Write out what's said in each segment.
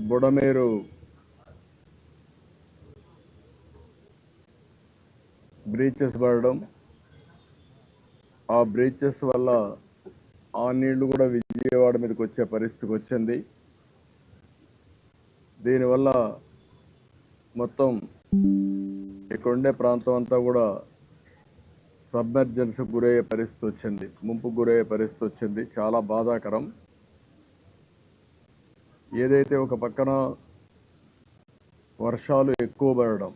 Budameru. Breaches పడడం. ఆ breaches వల్ల ఆ నీళ్ళు కూడా విజయవాడ మీదకి వచ్చే పరిస్థితికి వచ్చింది. దీనివల్ల మొత్తం ఇక్కడ ఉండే ప్రాంతం అంతా కూడా సబ్మెర్జెన్స్ గురయ్యే పరిస్థితి వచ్చింది. ముంపు గురయ్యే పరిస్థితి వచ్చింది. చాలా బాధాకరం. ఏదైతే ఒక పక్కన వర్షాలు ఎక్కువ పడడం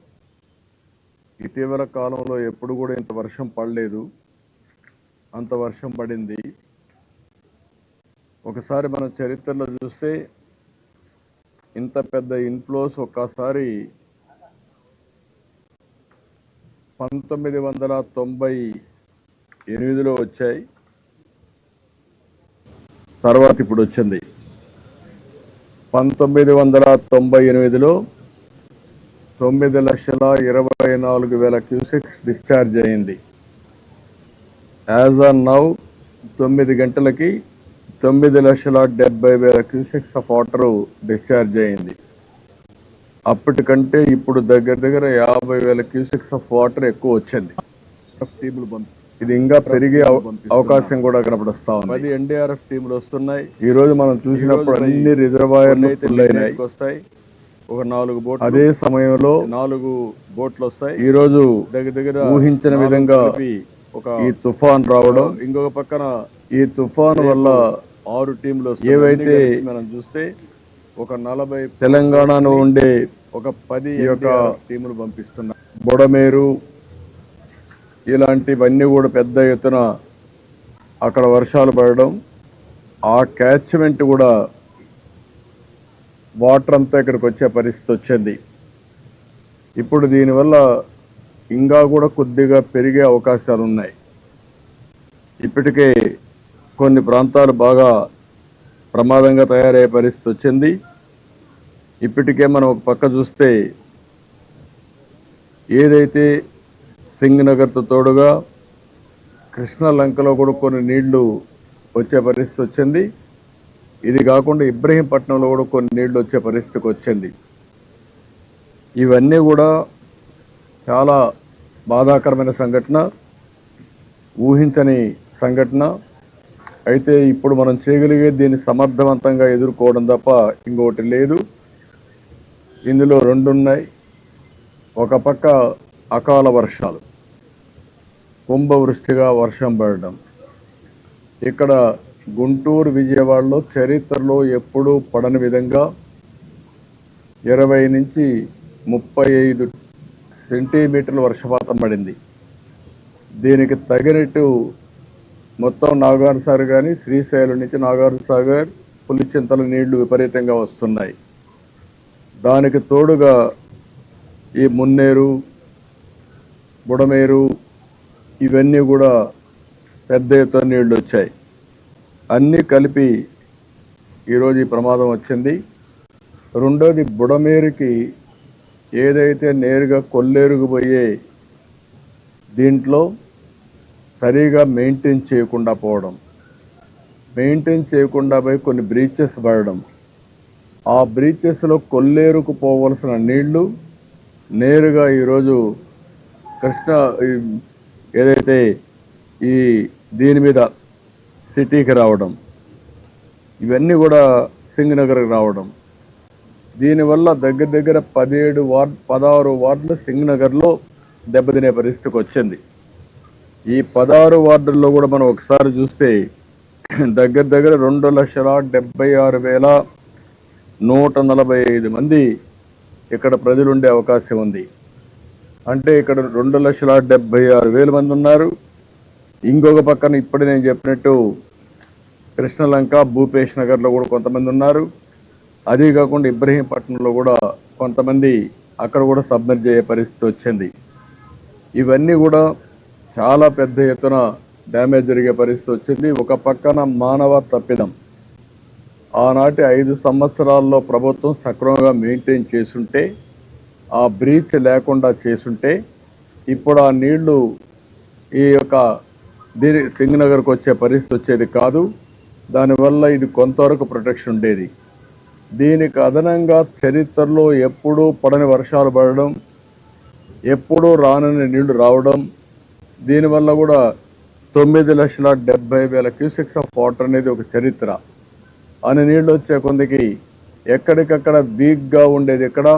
ఇటీవల కాలంలో ఎప్పుడు కూడా ఇంత వర్షం పడలేదు. అంత వర్షం పడింది. ఒకసారి మన చరిత్రలో చూస్తే ఇంత పెద్ద ఇన్ఫ్లోస్ ఒక్కసారి పంతొమ్మిది వందల తొంభై ఎనిమిదిలో వచ్చాయి. తర్వాత ఇప్పుడు వచ్చింది. పంతొమ్మిది వందల తొంభై ఎనిమిదిలో తొమ్మిది లక్షల ఇరవై నాలుగు వేల క్యూసెక్స్ డిశ్చార్జ్ అయింది. యాజ్ ఆన్ నౌ తొమ్మిది గంటలకి తొమ్మిది లక్షల డెబ్బై వేల క్యూసెక్స్ ఆఫ్ వాటర్ డిశ్చార్జ్ అయింది. అప్పటికంటే ఇప్పుడు దగ్గర దగ్గర యాభై వేల క్యూసెక్స్ ఆఫ్ వాటర్ ఎక్కువ వచ్చింది. టీములు బంద్ ఇది ఇంకా పెరిగే అవ- అవకాశం కూడా కనపడుస్తా ఉంది. పది ఎన్డీఆర్ఎఫ్ టీములు వస్తున్నాయి. ఈ రోజు మనం చూసినప్పుడు అన్ని రిజర్వాయర్లు వస్తాయి ఒక నాలుగు బోట్లు అదే సమయంలో నాలుగు బోట్లు వస్తాయి ఈ రోజు దగ్గర దగ్గర ఊహించిన విధంగా ఒక ఈ తుఫాన్ రావడం ఇంకొక పక్కన ఈ తుఫాన్ వల్ల ఆరు టీంలు ఏవైతే మనం చూస్తే ఒక నలభై తెలంగాణలో ఉండే ఒక పది యొక్క టీములు పంపిస్తున్నారు బుడమేరు ఇలాంటివన్నీ కూడా పెద్ద ఎత్తున అక్కడ వర్షాలు పడడం ఆ క్యాచ్మెంట్ కూడా వాటర్ అంతా ఇక్కడికి వచ్చే పరిస్థితి వచ్చింది. ఇప్పుడు దీనివల్ల ఇంకా కూడా కొద్దిగా పెరిగే అవకాశాలు ఉన్నాయి. ఇప్పటికే కొన్ని ప్రాంతాలు బాగా ప్రమాదంగా తయారయ్యే పరిస్థితి వచ్చింది. ఇప్పటికే మనం ఒక పక్క చూస్తే ఏదైతే సింగ్నగర్తో తోడుగా కృష్ణ లంకలో కూడా కొన్ని నీళ్ళు వచ్చే పరిస్థితి వచ్చింది. ఇది కాకుండా ఇబ్రహీంపట్నంలో కూడా కొన్ని నీళ్ళు వచ్చే పరిస్థితికి వచ్చింది. ఇవన్నీ కూడా చాలా బాధాకరమైన సంఘటన ఊహించని సంఘటన. అయితే ఇప్పుడు మనం చేయగలిగేది దీన్ని సమర్థవంతంగా ఎదుర్కోవడం తప్ప ఇంకొకటి లేదు. ఇందులో రెండు ఉన్నాయి ఒక పక్క అకాల వర్షాలు. కుంభవృష్టిగా వర్షం పడడం. ఇక్కడ గుంటూరు విజయవాడలో చరిత్రలో ఎప్పుడూ పడని విధంగా ఇరవై నుంచి ముప్పై ఐదు సెంటీమీటర్ల వర్షపాతం పడింది. దీనికి తగినట్టు మొత్తం నాగార్ సాగర్ కానీ శ్రీశైలం నుంచి నాగార్ సాగర్ పులిచింతల నీళ్ళు విపరీతంగా వస్తున్నాయి. దానికి తోడుగా ఈ మున్నేరు బుడమేరు ఇవన్నీ కూడా పెద్ద ఎత్తున నీళ్ళు వచ్చాయి. అన్నీ కలిపి ఈరోజు ఈ ప్రమాదం వచ్చింది. రెండోది బుడమేరుకి ఏదైతే నేరుగా కొల్లేరుకు పోయే దీంట్లో సరిగా మెయింటైన్ చేయకుండా పోవడం మెయింటైన్ చేయకుండా పోయి కొన్ని బ్రీచెస్ పడడం ఆ బ్రీచెస్లో కొల్లేరుకు పోవలసిన నీళ్ళు నేరుగా ఈరోజు కృష్ణ ఏదైతే ఈ దీని మీద సిటీకి రావడం ఇవన్నీ కూడా సింగనగర్కి రావడం దీనివల్ల దగ్గర దగ్గర పదిహేడు వార్డ్ పదహారు వార్డులు సింగనగర్లో దెబ్బతినే పరిస్థితికి వచ్చింది. ఈ పదహారు వార్డుల్లో కూడా మనం ఒకసారి చూస్తే దగ్గర దగ్గర రెండు లక్షల డెబ్బై ఆరు వేల నూట నలభై ఐదు మంది ఇక్కడ ప్రజలు ఉండే అవకాశం ఉంది. అంటే ఇక్కడ రెండు లక్షల డెబ్బై ఆరు వేల మంది ఉన్నారు. ఇంకొక పక్కన ఇప్పుడు నేను చెప్పినట్టు కృష్ణలంక భూపేష్ నగర్లో కూడా కొంతమంది ఉన్నారు. అదే కాకుండా ఇబ్రహీంపట్నంలో కూడా కొంతమంది అక్కడ కూడా సబ్మిట్ చేయ పరిస్థితి వచ్చింది. ఇవన్నీ కూడా చాలా పెద్ద ఎత్తున డ్యామేజ్ జరిగే పరిస్థితి వచ్చింది. ఒక పక్కన మానవ తప్పిదం. ఆనాటి ఐదు సంవత్సరాల్లో ప్రభుత్వం సక్రమంగా మెయింటైన్ చేసుంటే ఆ బ్రీచ్ లేకుండా చేసుంటే ఇప్పుడు ఆ నీళ్ళు ఈ యొక్క దీని సింగనగర్కి వచ్చే పరిస్థితి వచ్చేది కాదు. దానివల్ల ఇది కొంతవరకు ప్రొటెక్షన్ ఉండేది. దీనికి అదనంగా చరిత్రలో ఎప్పుడూ పడని వర్షాలు పడడం ఎప్పుడూ రానని నీళ్ళు రావడం దీనివల్ల కూడా తొమ్మిది లక్షల డెబ్బై వేల క్యూసెక్స్ ఆఫ్ వాటర్ అనేది ఒక చరిత్ర. అని నీళ్ళు వచ్చే కొందికి ఎక్కడికక్కడ వీక్గా ఉండేది ఎక్కడ?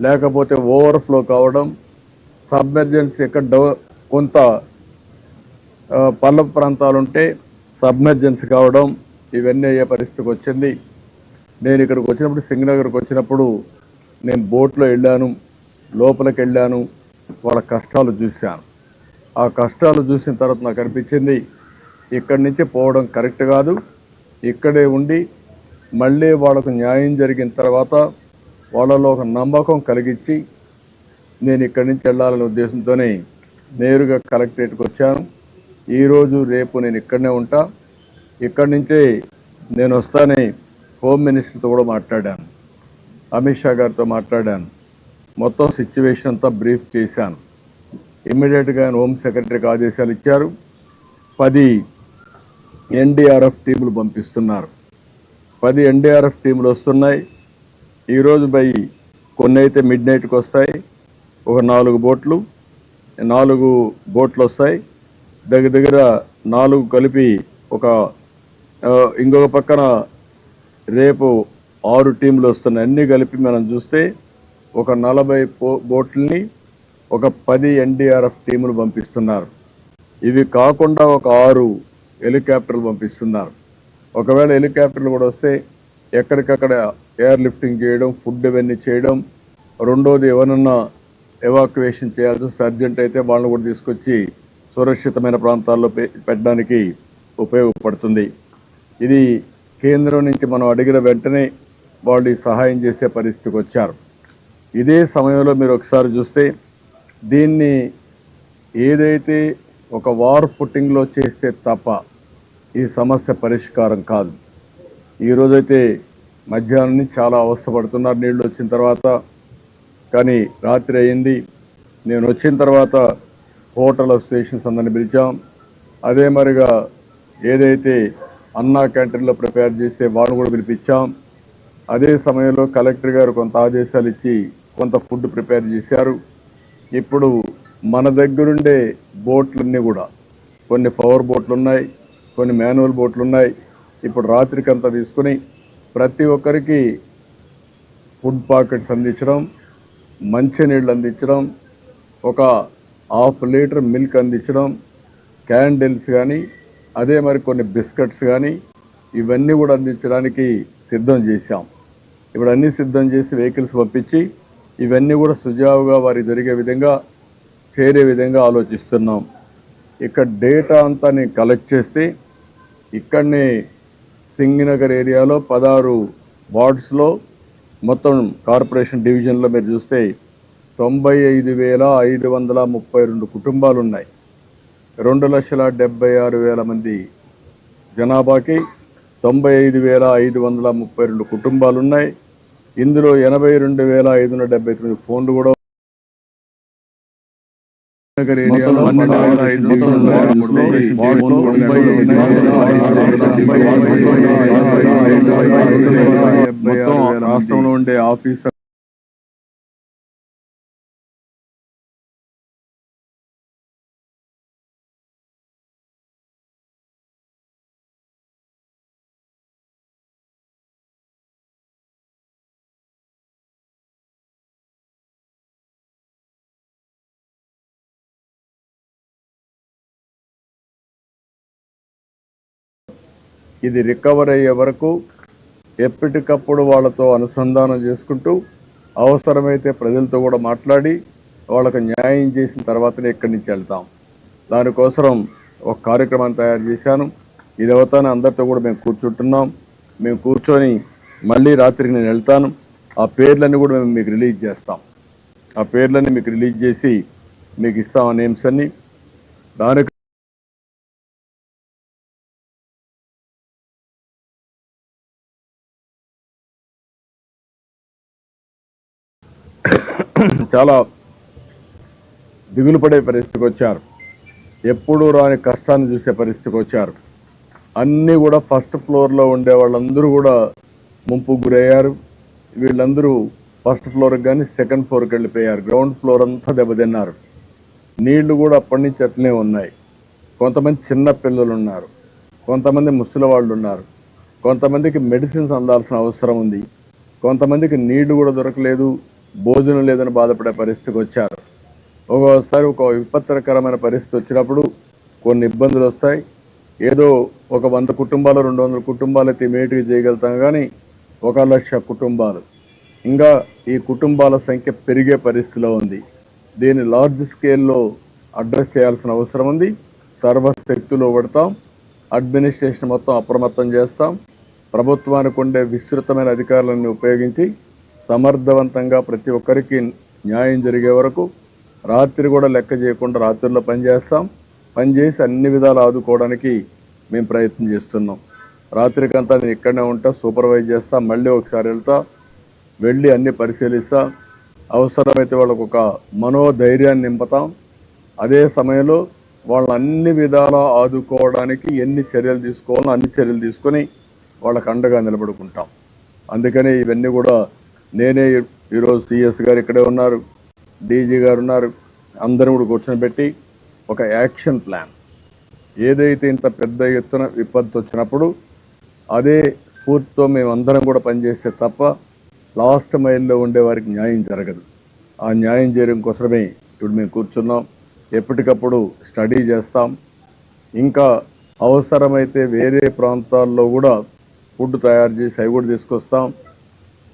లేకపోతే ఓవర్ఫ్లో కావడం సబ్మెర్జెన్సీ ఎక్కడ డెవ- కొంత ఆ, పల్లపు ప్రాంతాలు ఉంటే కావడం ఇవన్నీ అయ్యే పరిస్థితికి వచ్చింది. నేను ఇక్కడికి వచ్చినప్పుడు సింగనగర్కి వచ్చినప్పుడు నేను బోట్లో వెళ్ళాను లోపలికి వెళ్ళాను వాళ్ళ కష్టాలు చూశాను. ఆ కష్టాలు చూసిన తర్వాత నాకు అనిపించింది ఇక్కడి నుంచి పోవడం కరెక్ట్ కాదు. ఇక్కడే ఉండి మళ్ళీ వాళ్ళకు న్యాయం జరిగిన తర్వాత వాళ్ళలో ఒక నమ్మకం కలిగించి నేను ఇక్కడి నుంచి వెళ్ళాలనే ఉద్దేశంతోనే నేరుగా కలెక్టరేట్కి వచ్చాను. ఈరోజు రేపు నేను ఇక్కడనే ఉంటా. ఇక్కడి నుంచే నేను వస్తానని హోమ్ మినిస్టర్తో కూడా మాట్లాడాను. అమిత్ షా గారితో మాట్లాడాను. మొత్తం సిచ్యువేషన్ అంతా బ్రీఫ్ చేశాను. ఇమ్మీడియట్గా ఆయన హోమ్ సెక్రటరీకి ఆదేశాలు ఇచ్చారు. పది ఎన్డీఆర్ఎఫ్ టీములు పంపిస్తున్నారు. పది ఎన్డీఆర్ఎఫ్ టీములు వస్తున్నాయి. ఈరోజు బై కొన్ని అయితే మిడ్ నైట్కి వస్తాయి. ఒక నాలుగు బోట్లు నాలుగు బోట్లు వస్తాయి. దగ్గర దగ్గర నాలుగు కలిపి ఒక ఇంకొక పక్కన రేపు ఆరు టీంలు వస్తున్నాయి. అన్ని కలిపి మనం చూస్తే ఒక నలభై పో- బోట్లని ఒక పది ఎన్డీఆర్ఎఫ్ టీములు పంపిస్తున్నారు. ఇవి కాకుండా ఒక ఆరు హెలికాప్టర్లు పంపిస్తున్నారు. ఒకవేళ హెలికాప్టర్లు కూడా వస్తే ఎక్కడికక్కడ ఎయిర్ లిఫ్టింగ్ చేయడం ఫుడ్ ఇవన్నీ చేయడం. రెండోది ఎవరన్నా ఎవాక్యువేషన్ చేయాల్సి వస్తే అర్జెంట్ అయితే వాళ్ళని కూడా తీసుకొచ్చి సురక్షితమైన ప్రాంతాల్లో పె- పెట్టడానికి ఉపయోగపడుతుంది. ఇది కేంద్రం నుంచి మనం అడిగిన వెంటనే వాళ్ళు సహాయం చేసే పరిస్థితికి వచ్చారు. ఇదే సమయంలో మీరు ఒకసారి చూస్తే దీన్ని ఏదైతే ఒక వార్ ఫుట్టింగ్లో చేస్తే తప్ప ఈ సమస్య పరిష్కారం కాదు. ఈరోజైతే మధ్యాహ్నం నుంచి చాలా అవస్థపడుతున్నారు. నీళ్ళు వచ్చిన తర్వాత కానీ రాత్రి అయింది. నేను వచ్చిన తర్వాత హోటల్ అసోసియేషన్స్ అందరిని పిలిచాం. అదే మరిగా ఏదైతే అన్నా క్యాంటీన్లో ప్రిపేర్ చేస్తే వాళ్ళని కూడా పిలిపించాం. అదే సమయంలో కలెక్టర్ గారు కొంత ఆదేశాలు ఇచ్చి కొంత ఫుడ్ ప్రిపేర్ చేశారు. ఇప్పుడు మన దగ్గరుండే బోట్లన్నీ కూడా కొన్ని పవర్ బోట్లు ఉన్నాయి కొన్ని మాన్యువల్ బోట్లు ఉన్నాయి ఇప్పుడు రాత్రికంతా తీసుకుని ప్రతి ఒక్కరికి ఫుడ్ పాకెట్స్ అందించడం మంచినీళ్ళు అందించడం ఒక హాఫ్ లీటర్ మిల్క్ అందించడం క్యాండిల్స్ కానీ అదే మరి కొన్ని బిస్కెట్స్ కానీ ఇవన్నీ కూడా అందించడానికి సిద్ధం చేశాం. ఇప్పుడు అన్నీ సిద్ధం చేసి వెహికల్స్ పంపించి ఇవన్నీ కూడా సుజావుగా వారి జరిగే విధంగా చేరే విధంగా ఆలోచిస్తున్నాం. ఇక్కడ డేటా అంతా నేను కలెక్ట్ చేస్తే ఇక్కడనే సింగినగర్ ఏరియాలో పదహారు వార్డ్స్లో మొత్తం కార్పొరేషన్ డివిజన్లో మీరు చూస్తే తొంభై ఐదు వేల ఐదు వందల ముప్పై రెండు కుటుంబాలు ఉన్నాయి రెండు లక్షల డెబ్బై ఆరు వేల మంది జనాభాకి తొంభై ఐదు వేల ఐదు వందల ముప్పై రెండు కుటుంబాలు ఉన్నాయి ఇందులో ఎనభై రెండు వేల ఐదు వందల డెబ్బై తొమ్మిది ఫోన్లు కూడా నగర్ పన్నెండు వేల ఐదు వందల రాష్ట్రంలో ఉండే ఆఫీసర్ ఇది రికవర్ అయ్యే వరకు ఎప్పటికప్పుడు వాళ్ళతో అనుసంధానం చేసుకుంటూ అవసరమైతే ప్రజలతో కూడా మాట్లాడి వాళ్ళకు న్యాయం చేసిన తర్వాతనే ఇక్కడి నుంచి వెళ్తాం. దానికోసం ఒక కార్యక్రమాన్ని తయారు చేశాను. ఇది అవుతానే అందరితో కూడా మేము కూర్చుంటున్నాం. మేము కూర్చొని మళ్ళీ రాత్రికి నేను వెళ్తాను. ఆ పేర్లన్నీ కూడా మేము మీకు రిలీజ్ చేస్తాం. ఆ పేర్లన్నీ మీకు రిలీజ్ చేసి మీకు ఇస్తాం ఆ నేమ్స్ అన్ని. దానికి చాలా దిగులు పడే పరిస్థితికి వచ్చారు. ఎప్పుడూ రాని కష్టాన్ని చూసే పరిస్థితికి వచ్చారు. అన్నీ కూడా ఫస్ట్ ఫ్లోర్లో ఉండే వాళ్ళందరూ కూడా ముంపు గురయ్యారు. వీళ్ళందరూ ఫస్ట్ ఫ్లోర్కి కానీ సెకండ్ ఫ్లోర్కి వెళ్ళిపోయారు. గ్రౌండ్ ఫ్లోర్ అంతా దెబ్బతిన్నారు. నీళ్ళు కూడా అప్పటి నుంచి అట్లనే ఉన్నాయి. కొంతమంది చిన్న పిల్లలు ఉన్నారు. కొంతమంది ముసలి వాళ్ళు ఉన్నారు. కొంతమందికి మెడిసిన్స్ అందాల్సిన అవసరం ఉంది. కొంతమందికి నీళ్ళు కూడా దొరకలేదు. భోజనం లేదని బాధపడే పరిస్థితికి వచ్చారు. ఒక్కోసారి ఒక విపత్కరమైన పరిస్థితి వచ్చినప్పుడు కొన్ని ఇబ్బందులు వస్తాయి. ఏదో ఒక వంద కుటుంబాలు రెండు వందల కుటుంబాలు అయితే ఇమీడియట్గా చేయగలుగుతాం కానీ ఒక లక్ష కుటుంబాలు. ఇంకా ఈ కుటుంబాల సంఖ్య పెరిగే పరిస్థితిలో ఉంది. దీన్ని లార్జ్ స్కేల్లో అడ్రస్ చేయాల్సిన అవసరం ఉంది. సర్వశక్తులు పడతాం అడ్మినిస్ట్రేషన్ మొత్తం అప్రమత్తం చేస్తాం. ప్రభుత్వానికి ఉండే విస్తృతమైన అధికారులను ఉపయోగించి సమర్థవంతంగా ప్రతి ఒక్కరికి న్యాయం జరిగే వరకు రాత్రి కూడా లెక్క చేయకుండా రాత్రుల్లో పనిచేస్తాం పనిచేసి అన్ని విధాలు ఆదుకోవడానికి మేము ప్రయత్నం చేస్తున్నాం. రాత్రికంతా నేను ఇక్కడనే ఉంటా సూపర్వైజ్ చేస్తా మళ్ళీ ఒకసారి వెళ్తా వెళ్ళి అన్ని పరిశీలిస్తా. అవసరమైతే వాళ్ళకు ఒక మనోధైర్యాన్ని నింపుతాం. అదే సమయంలో వాళ్ళని అన్ని విధాలా ఆదుకోవడానికి ఎన్ని చర్యలు తీసుకోవాలో అన్ని చర్యలు తీసుకొని వాళ్ళకు అండగా నిలబడుకుంటాం. అందుకని ఇవన్నీ కూడా నేనే ఈరోజు సిఎస్ గారు ఇక్కడే ఉన్నారు డీజీ గారు ఉన్నారు. అందరం కూడా కూర్చొని పెట్టి ఒక యాక్షన్ ప్లాన్. ఏదైతే ఇంత పెద్ద ఎత్తున విపత్తు వచ్చినప్పుడు అదే స్ఫూర్తితో మేము అందరం కూడా పనిచేస్తే తప్ప లాస్ట్ మైల్లో ఉండే వారికి న్యాయం జరగదు. ఆ న్యాయం చేయడం కోసమే ఇప్పుడు మేము కూర్చున్నాం. ఎప్పటికప్పుడు స్టడీ చేస్తాం. ఇంకా అవసరమైతే వేరే ప్రాంతాల్లో కూడా ఫుడ్ తయారు చేసి అవి కూడా తీసుకొస్తాం.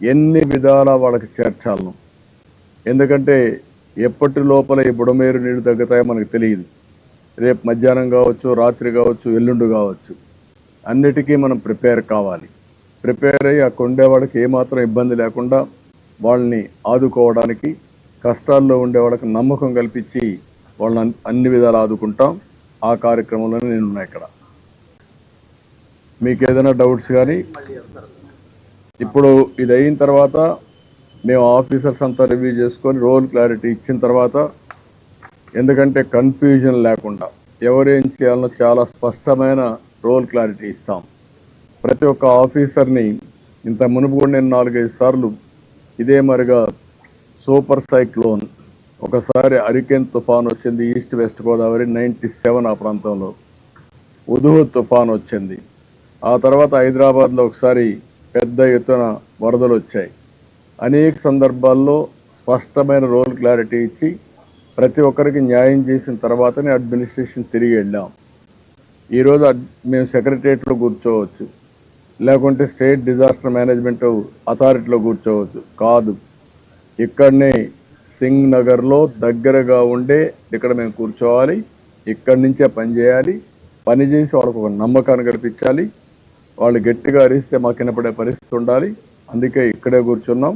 ఎన్ని విధాల వాళ్ళకి చేర్చాలను. ఎందుకంటే ఎప్పటి లోపల ఈ బుడమేరు నీళ్ళు తగ్గుతాయో మనకు తెలియదు. రేపు మధ్యాహ్నం కావచ్చు రాత్రి కావచ్చు ఎల్లుండి కావచ్చు. అన్నిటికీ మనం ప్రిపేర్ కావాలి. ప్రిపేర్ అయ్యి ఆ ఉండేవాళ్ళకి ఏమాత్రం ఇబ్బంది లేకుండా వాళ్ళని ఆదుకోవడానికి కష్టాల్లో ఉండే వాళ్ళకి నమ్మకం కల్పించి వాళ్ళని అన్ని విధాలు ఆదుకుంటాం. ఆ కార్యక్రమంలోనే నేనున్నా ఇక్కడ. మీకు ఏదైనా డౌట్స్ కానీ ఇప్పుడు ఇది అయిన తర్వాత మేము ఆఫీసర్స్ అంతా రివ్యూ చేసుకొని రోల్ క్లారిటీ ఇచ్చిన తర్వాత ఎందుకంటే కన్ఫ్యూజన్ లేకుండా ఎవరేం చేయాలనో చాలా స్పష్టమైన రోల్ క్లారిటీ ఇస్తాం. ప్రతి ఒక్క ఆఫీసర్ని ఇంత మునుపు కూడా నేను నాలుగైదు సార్లు ఇదే మరిగా సూపర్ సైక్లోన్ ఒకసారి అరికెన్ తుఫాన్ వచ్చింది east west Godavari ninety seven ఆ ప్రాంతంలో. ఉదుహు తుఫాన్ వచ్చింది. ఆ తర్వాత హైదరాబాద్లో ఒకసారి పెద్ద ఎత్తున వరదలు వచ్చాయి. అనేక సందర్భాల్లో స్పష్టమైన రోల్ క్లారిటీ ఇచ్చి ప్రతి ఒక్కరికి న్యాయం చేసిన తర్వాతనే అడ్మినిస్ట్రేషన్ తిరిగి వెళ్ళాం. ఈరోజు మేము సెక్రటరియట్లో కూర్చోవచ్చు. లేకుంటే స్టేట్ డిజాస్టర్ మేనేజ్మెంట్ అథారిటీలో కూర్చోవచ్చు. కాదు. ఇక్కడనే సింగ్ నగర్లో దగ్గరగా ఉండే ఇక్కడ మేము కూర్చోవాలి. ఇక్కడి నుంచే పని చేయాలి. పని చేసి వాళ్ళకు ఒక నమ్మకాన్ని కల్పించాలి. వాళ్ళు గట్టిగా అరిస్తే మాకు వినపడే పరిస్థితి ఉండాలి. అందుకే ఇక్కడే కూర్చున్నాం.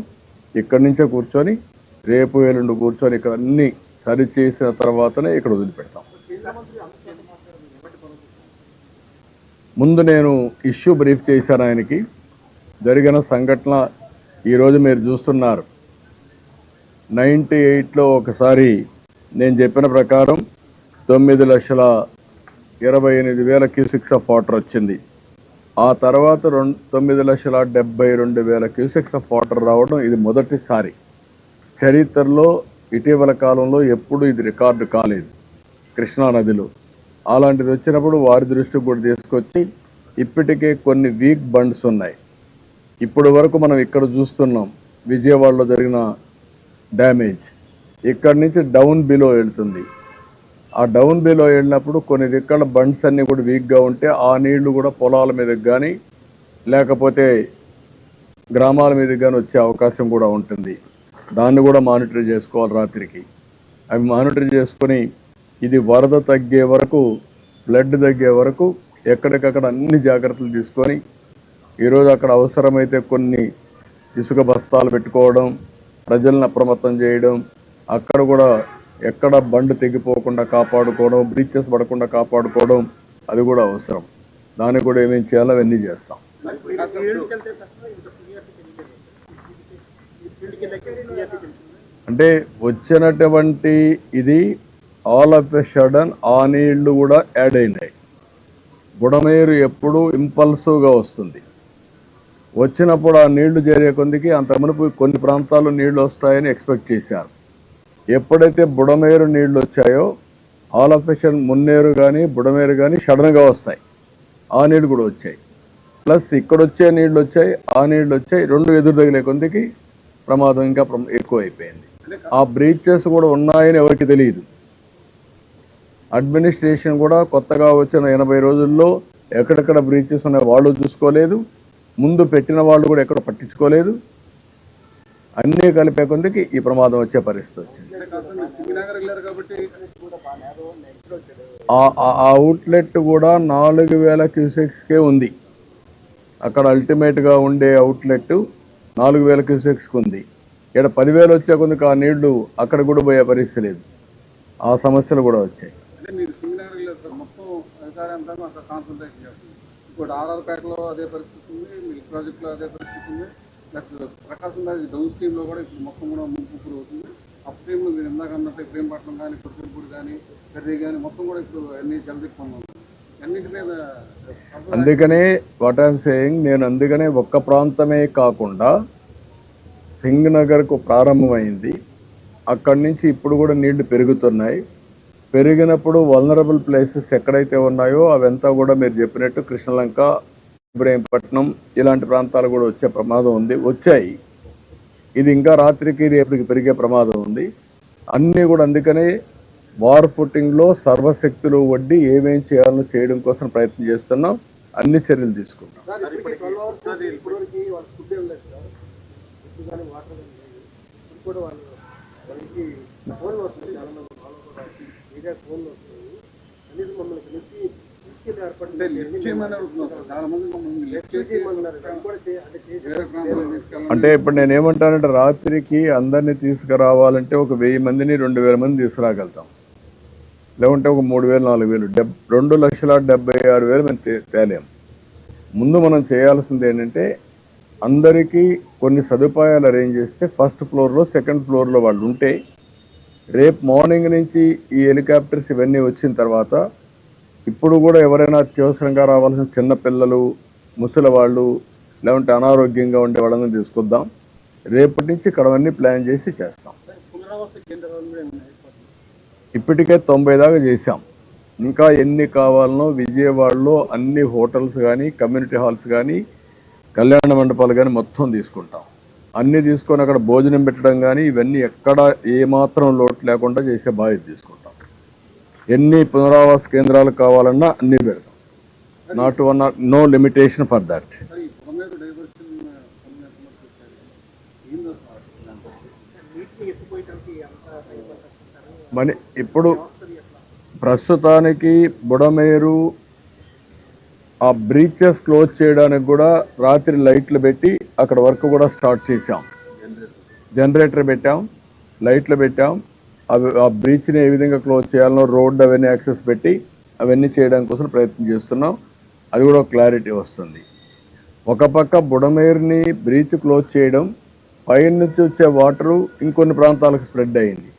ఇక్కడి నుంచే కూర్చొని రేపు ఎల్లుండి కూర్చొని ఇక్కడ అన్ని సరి చేసిన తర్వాతనే ఇక్కడ వదిలిపెడతాం. ముందు నేను ఇష్యూ బ్రీఫ్ చేశాను ఆయనకి. జరిగిన సంఘటన ఈరోజు మీరు చూస్తున్నారు. నైంటీ ఎయిట్లో ఒకసారి నేను చెప్పిన ప్రకారం తొమ్మిది లక్షల ఇరవై ఎనిమిది వేల క్యూసిక్స్ ఆఫ్ వాటర్ వచ్చింది. ఆ తర్వాత రెండు తొమ్మిది లక్షల డెబ్బై రెండు వేల క్యూసెక్స్ ఆఫ్ వాటర్ రావడం ఇది మొదటిసారి. చరిత్రలో ఇటీవల కాలంలో ఎప్పుడు ఇది రికార్డు కాలేదు. కృష్ణా నదిలో అలాంటిది వచ్చినప్పుడు వారి దృష్టికి కూడా తీసుకొచ్చి ఇప్పటికే కొన్ని వీక్ బండ్స్ ఉన్నాయి. ఇప్పటి వరకు మనం ఇక్కడ చూస్తున్నాం విజయవాడలో జరిగిన డ్యామేజ్. ఇక్కడి నుంచి డౌన్ బిలో వెళ్తుంది. ఆ డౌన్ బిలో వెళ్ళినప్పుడు కొన్ని దిక్కల బండ్స్ అన్ని కూడా వీక్గా ఉంటే ఆ నీళ్ళు కూడా పొలాల మీదకి కానీ లేకపోతే గ్రామాల మీదకి కానీ వచ్చే అవకాశం కూడా ఉంటుంది. దాన్ని కూడా మానిటర్ చేసుకోవాలి రాత్రికి. అవి మానిటర్ చేసుకొని ఇది వరద తగ్గే వరకు బ్లడ్ తగ్గే వరకు ఎక్కడికక్కడ అన్ని జాగ్రత్తలు తీసుకొని ఈరోజు అక్కడ అవసరమైతే కొన్ని ఇసుక బస్తాలు పెట్టుకోవడం ప్రజలను అప్రమత్తం చేయడం అక్కడ కూడా ఎక్కడ బండ్ తెగిపోకుండా కాపాడుకోవడం బ్రీచెస్ పడకుండా కాపాడుకోవడం అది కూడా అవసరం. దాన్ని కూడా ఏమేం చేయాలో అవన్నీ చేస్తాం. అంటే వచ్చినటువంటి ఇది ఆల్ ఆఫ్ ఎ సడన్ ఆ నీళ్ళు కూడా యాడ్ అయినాయి. బుడమేరు ఎప్పుడు ఇంపల్సివ్గా వస్తుంది. వచ్చినప్పుడు ఆ నీళ్ళు చేరే కొందికి అంత మునుపు కొన్ని ప్రాంతాల్లో నీళ్ళు వస్తాయని ఎక్స్పెక్ట్ చేశారు. ఎప్పుడైతే బుడమేరు నీళ్ళు వచ్చాయో ఆల్ ఆఫ్ మున్నేరు కానీ బుడమేరు కానీ సడన్గా వస్తాయి. ఆ నీళ్ళు కూడా వచ్చాయి. ప్లస్ ఇక్కడ వచ్చే నీళ్ళు వచ్చాయి ఆ నీళ్ళు వచ్చాయి రెండు ఎదురు తగిలే కొందికి ప్రమాదం ఇంకా ఎక్కువైపోయింది. ఎక్కువ అయిపోయింది ఆ బ్రీచెస్ కూడా ఉన్నాయని ఎవరికి తెలియదు. అడ్మినిస్ట్రేషన్ కూడా కొత్తగా వచ్చిన ఎనభై రోజుల్లో ఎక్కడెక్కడ బ్రీచెస్ ఉన్నాయో వాళ్ళు చూసుకోలేదు. ముందు పెట్టిన వాళ్ళు కూడా ఎక్కడ పట్టించుకోలేదు. అన్నీ కలిపే కొందికి ఈ ప్రమాదం వచ్చే పరిస్థితి వచ్చింది. ఆ- అవుట్లెట్ కూడా నాలుగు వేల క్యూసెక్స్కే ఉంది. అక్కడ అల్టిమేట్గా ఉండే అవుట్లెట్ నాలుగు వేల క్యూసెక్స్కి ఉంది. ఇక్కడ పదివేలు వచ్చే కొందుకు ఆ నీళ్ళు అక్కడ కూడా పోయే పరిస్థితి లేదు. ఆ సమస్యలు కూడా వచ్చాయి. అంటే మీరు సింగనగర్ మొత్తం అధికారి అంతా అక్కడ అదే పరిస్థితి ఉంది మిల్క్ ప్రాజెక్ట్లో అదే పరిస్థితి ఉంది. ప్లస్ ప్రకాశం రాజు డౌన్ స్ట్రీమ్లో కూడా ఇప్పుడు మొత్తం కూడా ముంపు గురి అవుతుంది. అప్ స్ట్రీమ్లో మీరు ఇందాక అన్నట్టు ప్రేమపట్నం కానీ కుర్తులపూడి కానీ కర్రీ కానీ మొత్తం కూడా ఇప్పుడు అన్ని జలదిక్కున్నాం అన్నిటి మీద అందుకనే వాట్ ఐఎమ్ సేయింగ్ నేను అందుకనే ఒక్క ప్రాంతమే కాకుండా సింగ్ నగర్కు ప్రారంభమైంది. అక్కడి నుంచి ఇప్పుడు కూడా నీళ్ళు పెరుగుతున్నాయి. పెరిగినప్పుడు వల్నరబుల్ ప్లేసెస్ ఎక్కడైతే ఉన్నాయో అవంతా కూడా మీరు చెప్పినట్టు కృష్ణలంక ఇబ్రహీంపట్నం ఇలాంటి ప్రాంతాలు కూడా వచ్చే ప్రమాదం ఉంది. వచ్చాయి. ఇది ఇంకా రాత్రికి రేపటికి పెరిగే ప్రమాదం ఉంది. అన్నీ కూడా అందుకనే వార్ ఫుటింగ్లో సర్వశక్తులు వడ్డీ ఏమేం చేయాలో చేయడం కోసం ప్రయత్నం చేస్తున్నాం. అన్ని చర్యలు తీసుకుంటాం ఫోన్లు వస్తుంది. చాలా మంది ఫోన్లు వస్తుంది. మమ్మల్ని అంటే ఇప్పుడు నేను ఏమంటానంటే రాత్రికి అందరినీ తీసుకురావాలంటే ఒక వెయ్యి మందిని రెండు వేల మంది తీసుకురాగలుగుతాం. లేకుంటే ఒక మూడు వేలు నాలుగు వేలు డెబ్ రెండు లక్షల డెబ్బై ఆరు వేలు మేము తేలేం. ముందు మనం చేయాల్సింది ఏంటంటే అందరికీ కొన్ని సదుపాయాలు అరేంజ్ చేస్తే ఫస్ట్ ఫ్లోర్లో సెకండ్ ఫ్లోర్లో వాళ్ళు ఉంటే రేపు మార్నింగ్ నుంచి ఈ హెలికాప్టర్స్ ఇవన్నీ వచ్చిన తర్వాత ఇప్పుడు కూడా ఎవరైనా అత్యవసరంగా రావాల్సిన చిన్నపిల్లలు ముసలి వాళ్ళు లేకుంటే అనారోగ్యంగా ఉండే వాళ్ళని తీసుకొద్దాం. రేపటి నుంచి ఇక్కడవన్నీ ప్లాన్ చేసి చేస్తాం. ఇప్పటికే తొంభై దాకా చేశాం. ఇంకా ఎన్ని కావాలనో విజయవాడలో అన్ని హోటల్స్ కానీ కమ్యూనిటీ హాల్స్ కానీ కళ్యాణ మండపాలు కానీ మొత్తం తీసుకుంటాం. అన్ని తీసుకొని అక్కడ భోజనం పెట్టడం కానీ ఇవన్నీ ఎక్కడ ఏమాత్రం లోటు లేకుండా చేసే బాధ్యత తీసుకుంటాం. ఎన్ని పునరావాస కేంద్రాలు కావాలన్నా అన్ని పెడతాం. Not one no limitation for that మరి ఇప్పుడు ప్రస్తుతానికి బుడమేరు ఆ బ్రీచెస్ క్లోజ్ చేయడానికి కూడా రాత్రి లైట్లు పెట్టి అక్కడ వర్క్ కూడా స్టార్ట్ చేసాం జనరేటర్ పెట్టాం. లైట్లు పెట్టాం. అవి ఆ బ్రీచ్ని ఏ విధంగా క్లోజ్ చేయాలనో రోడ్ అవన్నీ యాక్సెస్ పెట్టి అవన్నీ చేయడం కోసం ప్రయత్నం చేస్తున్నాం. అది కూడా క్లారిటీ వస్తుంది. ఒక పక్క బుడమేరుని బ్రీచ్ క్లోజ్ చేయడం పైన నుంచి వచ్చే వాటరు ఇంకొన్ని ప్రాంతాలకు స్ప్రెడ్ అయింది.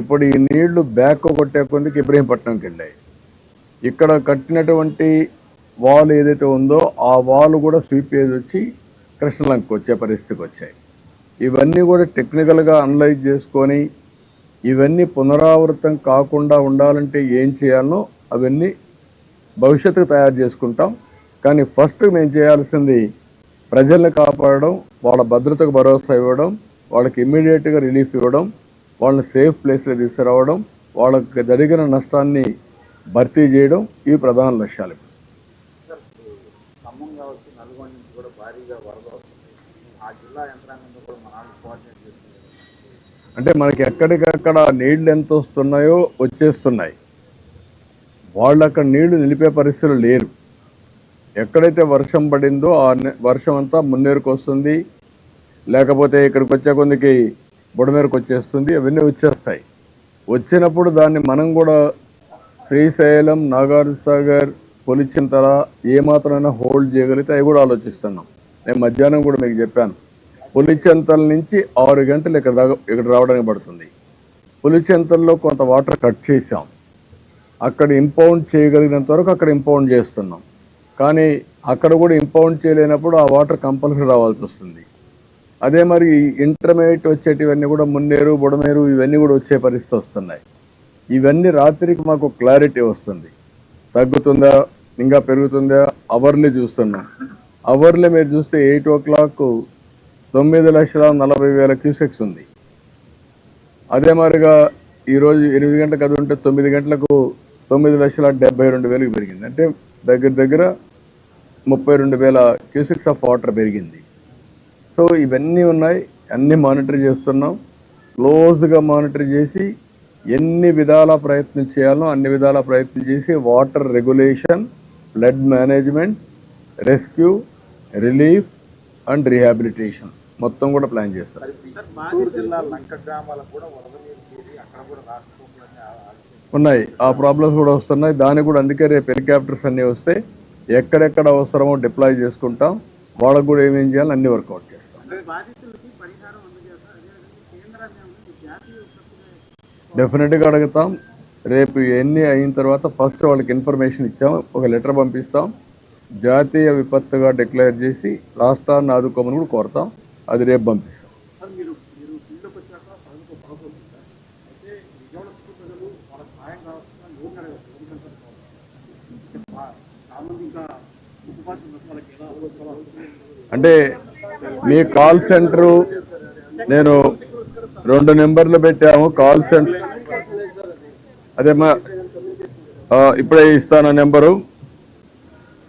ఇప్పుడు ఈ నీళ్ళు బ్యాక్ కొట్టే కొందికి ఇబ్రహీంపట్నంకి వెళ్ళాయి ఇక్కడ కట్టినటువంటి వాల్ ఏదైతే ఉందో ఆ వాల్ కూడా స్వీప్ చేసి వచ్చి కృష్ణలంకకు వచ్చే పరిస్థితికి వచ్చాయి. ఇవన్నీ కూడా టెక్నికల్గా అనలైజ్ చేసుకొని ఇవన్నీ పునరావృతం కాకుండా ఉండాలంటే ఏం చేయాలనో అవన్నీ భవిష్యత్తుకు తయారు చేసుకుంటాం. కానీ ఫస్ట్ మేము చేయాల్సింది ప్రజల్ని కాపాడడం వాళ్ళ భద్రతకు భరోసా ఇవ్వడం వాళ్ళకి ఇమ్మీడియట్గా రిలీఫ్ ఇవ్వడం వాళ్ళని సేఫ్ ప్లేస్లో తీసుకురావడం వాళ్ళకి జరిగిన నష్టాన్ని భర్తీ చేయడం ఇవి ప్రధాన లక్ష్యాలు. ఖమ్మం కావచ్చు నల్గొండ నుంచి కూడా భారీగా వరద వస్తుంది ఆ జిల్లా యంత్రాంగంతో కూడా మన వాళ్ళు కోఆర్డినేట్ చేస్తున్నారు అంటే మనకి ఎక్కడికక్కడ నీళ్ళు ఎంత వస్తున్నాయో వచ్చేస్తున్నాయి. వాళ్ళు అక్కడ నీళ్ళు నిలిపే పరిస్థితులు లేరు. ఎక్కడైతే వర్షం పడిందో ఆ వర్షం అంతా మున్నేరుకు వస్తుంది. లేకపోతే ఇక్కడికి వచ్చే కొందికి బుడమేరకు వచ్చేస్తుంది అవన్నీ వచ్చేస్తాయి. వచ్చినప్పుడు దాన్ని మనం కూడా శ్రీశైలం నాగార్జున సాగర్ పొలిచింతల ఏమాత్రమైనా హోల్డ్ చేయగలిగితే అవి కూడా ఆలోచిస్తున్నాం. నేను మధ్యాహ్నం కూడా మీకు చెప్పాను. పులిచెంతల నుంచి ఆరు గంటలు ఇక్కడ దాకా ఇక్కడ రావడానికి పడుతుంది. పులిచెంతల్లో కొంత వాటర్ కట్ చేశాం. అక్కడ ఇంపౌండ్ చేయగలిగినంత వరకు అక్కడ ఇంపౌండ్ చేస్తున్నాం. కానీ అక్కడ కూడా ఇంపౌండ్ చేయలేనప్పుడు ఆ వాటర్ కంపల్సరీ రావాల్సి వస్తుంది. అదే మరి ఇంటర్మీడియట్ వచ్చేటివన్నీ కూడా మున్నేరు బుడమేరు ఇవన్నీ కూడా వచ్చే పరిస్థితి వస్తున్నాయి. ఇవన్నీ రాత్రికి మాకు క్లారిటీ వస్తుంది. తగ్గుతుందా? ఇంకా పెరుగుతుందా? అవర్లీ చూస్తున్నాం. అవర్లీ మీరు చూస్తే ఎయిట్ ఓ క్లాక్ తొమ్మిది లక్షల నలభై వేల క్యూసెక్స్ ఉంది. అదే మాదిరిగా ఈరోజు ఎనిమిది గంటలకు అది ఉంటే తొమ్మిది గంటలకు తొమ్మిది లక్షల డెబ్బై రెండు వేలకు పెరిగింది. అంటే దగ్గర దగ్గర ముప్పై రెండు వేల క్యూసెక్స్ ఆఫ్ వాటర్ పెరిగింది. సో ఇవన్నీ ఉన్నాయి. అన్నీ మానిటర్ చేస్తున్నాం. క్లోజ్గా మానిటర్ చేసి ఎన్ని విధాల ప్రయత్నం చేయాలో అన్ని విధాల ప్రయత్నం చేసి water regulation flood management rescue relief and rehabilitation. మొత్తం కూడా ప్లాన్ చేస్తాం మరి చిత్తూరు జిల్లా లంక గ్రామాలకు కూడా వరద నీరు చేరి అక్కడ కూడా రాకపోకలని ఆలోచించారు ఉన్నాయి. ఆ ప్రాబ్లమ్స్ కూడా వస్తున్నాయి. దానికి కూడా అందుకే రేపు హెలికాప్టర్స్ అన్నీ వస్తే ఎక్కడెక్కడ అవసరమో డిప్లాయ్ చేసుకుంటాం. వాళ్ళకు కూడా ఏమేం చేయాలి అన్ని వర్కౌట్ చేస్తాం. డెఫినెట్గా అడుగుతాం. రేపు ఎన్ని అయిన తర్వాత ఫస్ట్ వాళ్ళకి ఇన్ఫర్మేషన్ ఇచ్చాం. ఒక లెటర్ పంపిస్తాం. జాతీయ విపత్తుగా డిక్లేర్ చేసి రాష్ట్రాన్ని ఆదుకోమని కూడా కోరుతాం. అది రేపు పంపిస్తాం అంటే మీ కాల్ సెంటర్ నేను రెండు నెంబర్లు పెట్టాము కాల్ సెంటర్ అదే మా ఇప్పుడే ఇస్తాను నెంబరు.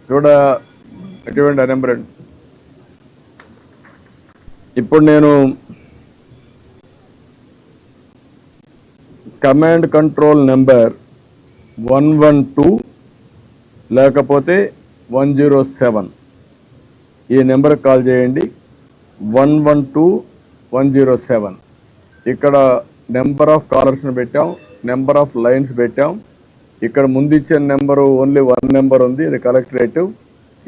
చూడ ఎటువంటి ఆ నెంబర్ అండి. ఇప్పుడు నేను command control number one one two లేకపోతే వన్ జీరో సెవెన్ ఈ నెంబర్కి కాల్ చేయండి. One one two one zero seven ఇక్కడ నెంబర్ ఆఫ్ కాలర్స్ని పెట్టాం. నెంబర్ ఆఫ్ లైన్స్ పెట్టాం. ఇక్కడ ముందు ఇచ్చిన నెంబరు ఓన్లీ వన్ నెంబర్ ఉంది. ఇది కలెక్టరేటివ్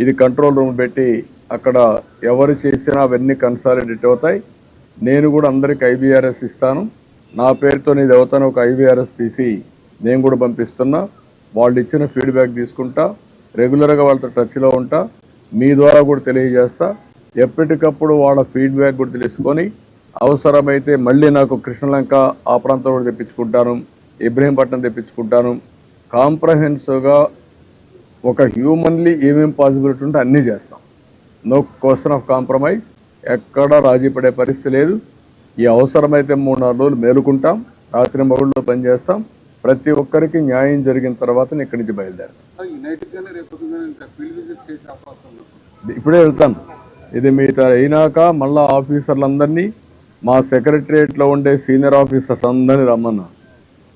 ఇది కంట్రోల్ రూమ్ పెట్టి అక్కడ ఎవరు చేసినా అవన్నీ కన్సాలిడేట్ అవుతాయి. నేను కూడా అందరికి ఐబీఆర్ఎస్ ఇస్తాను. నా పేరుతో ఇది అవుతాను ఒక ఐబీఆర్ఎస్ తీసి నేను కూడా పంపిస్తున్నా. వాళ్ళు ఇచ్చిన ఫీడ్బ్యాక్ తీసుకుంటా. రెగ్యులర్గా వాళ్ళతో టచ్లో ఉంటా. మీ ద్వారా కూడా తెలియజేస్తా. ఎప్పటికప్పుడు వాళ్ళ ఫీడ్బ్యాక్ కూడా తెలుసుకొని అవసరమైతే మళ్ళీ నాకు కృష్ణలంక ఆ ప్రాంతం కూడా తెప్పించుకుంటాను. ఇబ్రహీంపట్నం తెప్పించుకుంటాను. కాంప్రహెన్సివ్గా ఒక హ్యూమన్లీ ఏమేం పాసిబిలిటీ ఉంటే అన్నీ చేస్తాం. నో క్వశ్చన్ ఆఫ్ కాంప్రమైజ్ ఎక్కడ రాజీ పడే పరిస్థితి లేదు. ఈ అవసరమైతే మూడు నాలుగు రోజులు మేలుకుంటాం. రాత్రి మగుళ్ళు పనిచేస్తాం. ప్రతి ఒక్కరికి న్యాయం జరిగిన తర్వాత ఇక్కడి నుంచి బయలుదేరాం. ఈ నైట్ కానీ రేపు పొద్దున్న ఇంకా ఫీల్డ్ విజిట్ చేసే అవకాశం ఉంది. ఇప్పుడే వెళ్తాను. ఇది మీ అయినాక మళ్ళా ఆఫీసర్లందరినీ మా సెక్రటరియట్లో ఉండే సీనియర్ ఆఫీసర్స్ అందరినీ రమ్మన్నా.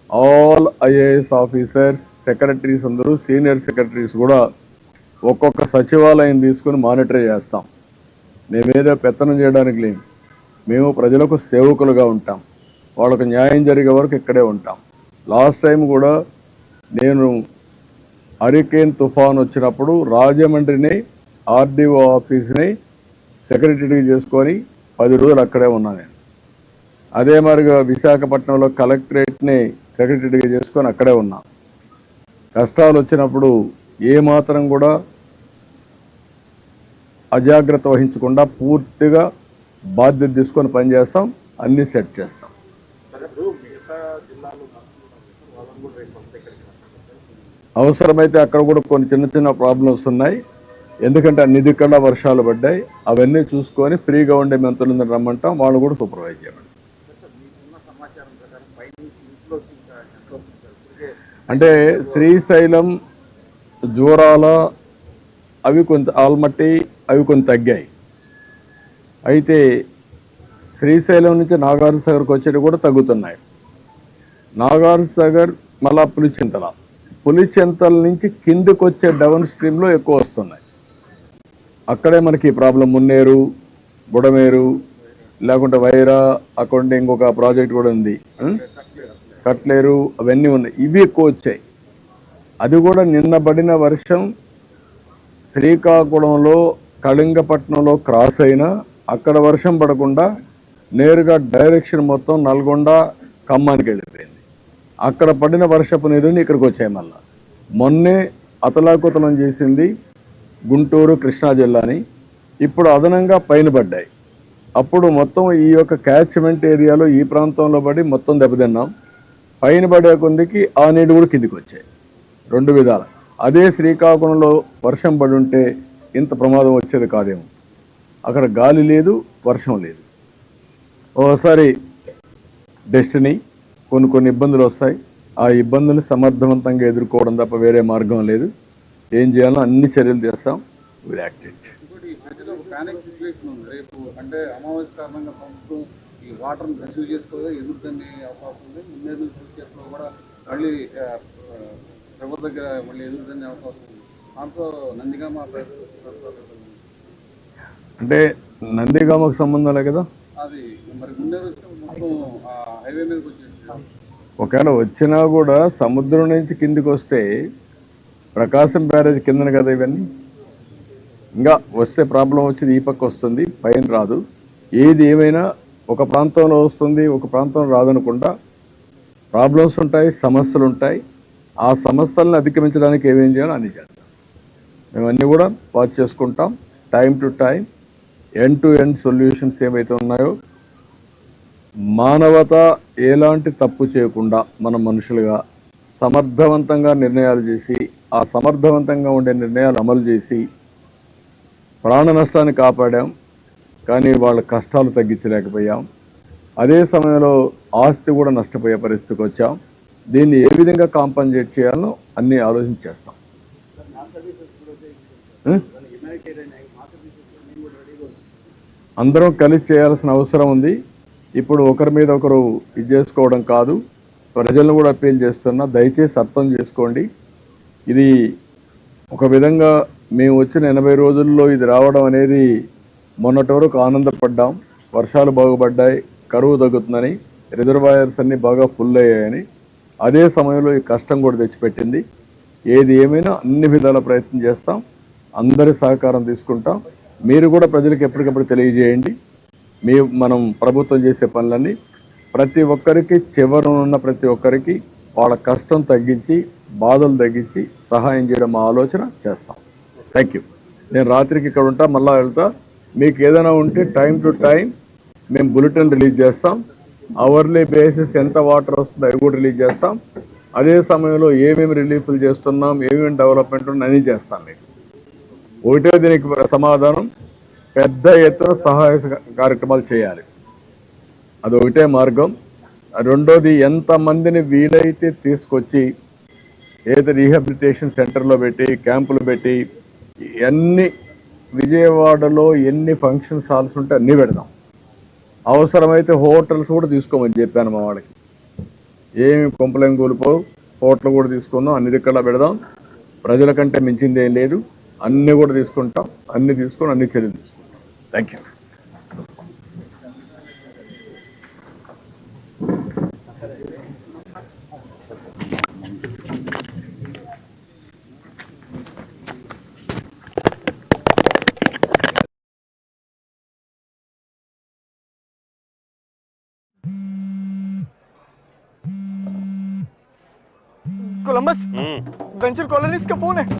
ఆల్ ఐఏఎస్ ఆఫీసర్స్ సెక్రటరీస్ అందరూ సీనియర్ సెక్రటరీస్ కూడా ఒక్కొక్క సచివాలయం తీసుకుని మానిటర్ చేస్తాం. మేమేదో పెత్తనం చేయడానికి లేము మేము ప్రజలకు సేవకులుగా ఉంటాం. వాళ్ళకు న్యాయం జరిగే వరకు ఇక్కడే ఉంటాం. లాస్ట్ టైం కూడా నేను హరికేన్ తుఫాన్ వచ్చినప్పుడు రాజమండ్రిని ఆర్డీఓ ఆఫీస్ని సెక్రటరీ చేసుకొని పది రోజులు అక్కడే ఉన్నా నేను. అదే మరిగా విశాఖపట్నంలో కలెక్టరేట్ని సెక్రటరీగా చేసుకొని అక్కడే ఉన్నా. కష్టాలు వచ్చినప్పుడు ఏ మాత్రం కూడా అజాగ్రత్త వహించకుండా పూర్తిగా బాధ్యత తీసుకొని పనిచేస్తాం అన్నీ సెట్ చేస్తాం. అవసరమైతే అక్కడ కూడా కొన్ని చిన్న చిన్న ప్రాబ్లమ్స్ ఉన్నాయి. ఎందుకంటే అన్ని దిక్కల వర్షాలు పడ్డాయి. అవన్నీ చూసుకొని ఫ్రీగా ఉండే మెంతులు రమ్మంటాం. వాళ్ళు కూడా సూపర్వైజ్ చేయమంటాం అంటే శ్రీశైలం జూరాల అవి కొంత ఆల్మట్టి అవి కొంత తగ్గాయి. అయితే శ్రీశైలం నుంచి నాగార్జు సాగర్కి వచ్చేవి కూడా తగ్గుతున్నాయి. నాగార్జు సాగర్ మళ్ళా పులిచింతల. పులిచింతల నుంచి కిందకు వచ్చే డౌన్ స్ట్రీమ్లో ఎక్కువ వస్తున్నాయి. అక్కడే మనకి ప్రాబ్లం మున్నేరు బుడమేరు లేకుంటే వైరా అక్కడ ఇంకొక ప్రాజెక్ట్ కూడా ఉంది. కట్లేరు అవన్నీ ఉన్నాయి. ఇవి ఎక్కువ వచ్చాయి. అది కూడా నిన్న పడిన వర్షం శ్రీకాకుళంలో కళింగపట్నంలో క్రాస్ అయినా అక్కడ వర్షం పడకుండా నేరుగా డైరెక్షన్ మొత్తం నల్గొండ ఖమ్మానికి వెళ్ళిపోయింది. అక్కడ పడిన వర్షపు నీరుని ఇక్కడికి వచ్చాయి మళ్ళా. మొన్నే అతలాకుతలం చేసింది గుంటూరు కృష్ణా జిల్లాని. ఇప్పుడు అదనంగా పైన పడ్డాయి. అప్పుడు మొత్తం ఈ యొక్క క్యాచ్మెంట్ ఏరియాలో ఈ ప్రాంతంలో పడి మొత్తం దెబ్బతిన్నాం. పైన పడే కొందికి ఆ నీళ్ళు కూడా కిందికి వచ్చాయి. రెండు విధాలు. అదే శ్రీకాకుళంలో వర్షం పడి ఉంటే ఇంత ప్రమాదం వచ్చేది కాదేమో. అక్కడ గాలి లేదు వర్షం లేదు. ఓసారి డెస్టినీ కొన్ని కొన్ని ఇబ్బందులు వస్తాయి. ఆ ఇబ్బందులు సమర్థవంతంగా ఎదుర్కోవడం తప్ప వేరే మార్గం లేదు. ఏం చేయాలో అన్ని చర్యలు చేస్తాం విల్ యాక్టెడ్ ఈ రిసీవ్ అవకాశం ఉంది. ముందే కూడా మళ్ళీ ప్రభుత్వ దగ్గర మళ్ళీ ఎదురుదని అవకాశం దాంతో నందిగామ. అంటే నందిగామకు సంబంధం లే కదా? అది మరి ముందే మొత్తం ఆ హైవే మీదకి వచ్చేసి ఒకవేళ వచ్చినా కూడా సముద్రం నుంచి కిందికి వస్తే ప్రకాశం బ్యారేజ్ కిందన కదా ఇవన్నీ? ఇంకా వస్తే ప్రాబ్లం వచ్చేది ఈ పక్క వస్తుంది పైన రాదు. ఏది ఏమైనా ఒక ప్రాంతంలో వస్తుంది ఒక ప్రాంతం రాదనకుండా ప్రాబ్లమ్స్ ఉంటాయి సమస్యలు ఉంటాయి. ఆ సమస్యలను అధిగమించడానికి ఏమేం చేయాలో అన్ని చేస్తాం. మేము అన్నీ కూడా వాచ్ చేసుకుంటాం. Time to time end to end solutions ఏవైతే ఉన్నాయో మానవత ఎలాంటి తప్పు చేయకుండా మన మనుషులుగా సమర్థవంతంగా నిర్ణయాలు చేసి ఆ సమర్థవంతంగా ఉండే నిర్ణయాలు అమలు చేసి ప్రాణ నష్టాన్ని కాపాడాం కానీ వాళ్ళ కష్టాలు తగ్గించలేకపోయాం. అదే సమయంలో ఆస్తి కూడా నష్టపోయే పరిస్థితికి వచ్చాం. దీన్ని ఏ విధంగా కాంపన్సేట్ చేయాలో అన్ని ఆలోచన చేస్తాం. ఉం? అందరం కలిసి చేయాల్సిన అవసరం ఉంది. ఇప్పుడు ఒకరి మీద ఒకరు ఇది చేసుకోవడం కాదు. ప్రజలను కూడా అప్పీల్ చేస్తున్నా దయచేసి అర్థం చేసుకోండి. ఇది ఒక విధంగా మేము వచ్చిన ఎనభై రోజుల్లో ఇది రావడం అనేది మొన్నటి వరకు ఆనందపడ్డాం. వర్షాలు బాగుపడ్డాయి కరువు తగ్గుతుందని రిజర్వాయర్స్ అన్ని బాగా ఫుల్ అయ్యాయని. అదే సమయంలో ఈ కష్టం కూడా తెచ్చిపెట్టింది. ఏది ఏమైనా అన్ని విధాల ప్రయత్నం చేస్తాం. అందరి సహకారం తీసుకుంటాం. మీరు కూడా ప్రజలకు ఎప్పటికప్పుడు తెలియజేయండి. మీ మనం ప్రభుత్వం చేసే పనులన్నీ ప్రతి ఒక్కరికి చివరనున్న ప్రతి ఒక్కరికి వాళ్ళ కష్టం తగ్గించి బాధలు తగ్గించి సహాయం చేయడం మా ఆలోచన చేస్తాం. థ్యాంక్ యూ నేను రాత్రికి ఇక్కడ ఉంటా మళ్ళా వెళ్తా. మీకు ఏదైనా ఉంటే టైం టు టైం మేము బులెటిన్ రిలీజ్ చేస్తాం. అవర్లీ బేసిస్ ఎంత వాటర్ వస్తుందో అవి కూడా రిలీజ్ చేస్తాం. అదే సమయంలో ఏమేమి రిలీఫ్లు చేస్తున్నాం ఏమేమి డెవలప్మెంట్ ఉన్నాయి అన్నీ చేస్తాం మీకు. ఒకటే దీనికి సమాధానం పెద్ద ఎత్తున సహాయ కార్యక్రమాలు చేయాలి. అది ఒకటే మార్గం. రెండోది ఎంతమందిని వీలైతే తీసుకొచ్చి ఏదో రీహాబిలిటేషన్ సెంటర్లో పెట్టి క్యాంపులు పెట్టి ఎన్ని విజయవాడలో ఎన్ని ఫంక్షన్స్ హాల్స్ ఉంటే అన్నీ పెడదాం. అవసరమైతే హోటల్స్ కూడా తీసుకోమని చెప్పాను మా వాళ్ళకి ఏమి కొంపలేం కూలిపోవు. హోటల్ కూడా తీసుకుందాం అన్ని దిక్కలా పెడదాం. ప్రజల కంటే మించింది ఏం లేదు. అన్నీ కూడా తీసుకుంటాం అన్నీ తీసుకొని అన్ని చర్యలు తీసుకుంటాం. థ్యాంక్ యూ वेंचर कॉलोनीज का फ़ोन है।